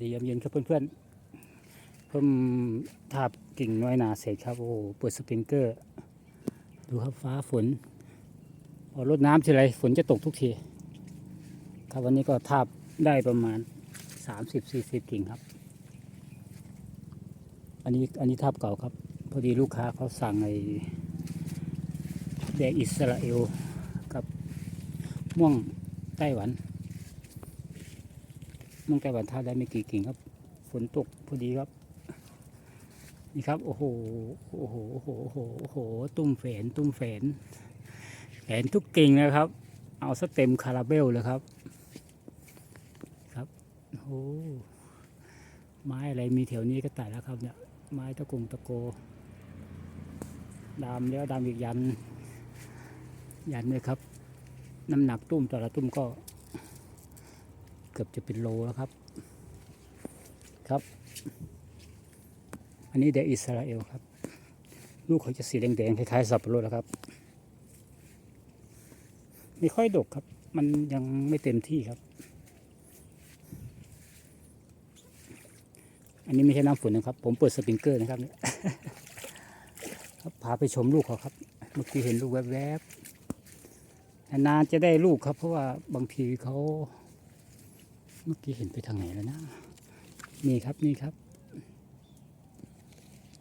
ดียามเย็นครับเพื่อนๆเพิ่มทาบกิ่งน้อยหนาเสร็จครับ โอ้โเปิดสปริงเกอร์ ดูครับฟ้าฝนพอรดน้ำทีไรฝนจะตกทุกทีครับวันนี้ก็ทาบได้ประมาณ 30-40 กิ่งครับ อันนี้อันนี้ทาบเก่าครับ พอดีลูกค้าเขาสั่งไอ้แดงอิสราเอลกับม่วงไต้หวัน ม่วงไต้หวันทาได้ไม่กี่กิ่งครับฝนตกพอดีครับ นี่ครับ โอ้โหโอ้โหโอ้โหโอ้โหโอ้โหตุ้มแฝนตุ้มแฝนแฝนทุกกิ่งนะครับ เอาสเต็มคาราเบลเลยครับ ครับโอ้โหไม้อะไรมีแถวนี้ก็ตัดแล้วครับเนี่ยไม้ตะกุงตะโกดามแล้วดามอีกยัน ยันเลยครับ น้ำหนักตุ้มแต่ละตุ้มก็ เกือบจะเป็นโลแล้วครับ ครับ อันนี้เดอิสราเอลครับ ลูกเขาจะสีแดงๆคล้ายๆสับปะรดนะครับ ไม่ค่อยดกครับ มันยังไม่เต็มที่ครับ อันนี้ไม่ใช่น้ำฝนนะครับ ผมเปิดสปริงเกอร์นะครับเนี่ยครับพาไปชมลูกเขาครับ เมื่อกี้เห็นลูกแวบๆนานๆจะได้ลูกครับ เพราะว่าบางทีเขา เมื่อกี้เห็นไปทางไหนแล้วนะนี่ครับนี่ครับ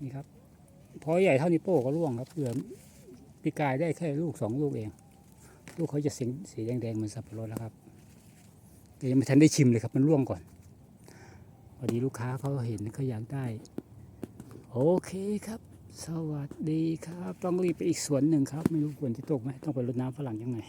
นี่ครับ พอใหญ่เท่านี้โป้ก็ร่วงครับเหลือปีกายได้แค่ลูกสองลูกเอง ลูกเขาจะสีสีแดงๆเหมือนสับปะรดแล้วครับแต่ยังไม่ทันได้ชิมเลยครับ มันร่วงก่อนพอดีลูกค้าเขาเห็นเขาอยากได้ โอเคครับ สวัสดีครับ ต้องรีบไปอีกสวนหนึ่งครับ ไม่รู้ฝนจะตกไหมต้องไปรดน้ำฝรั่งยังไง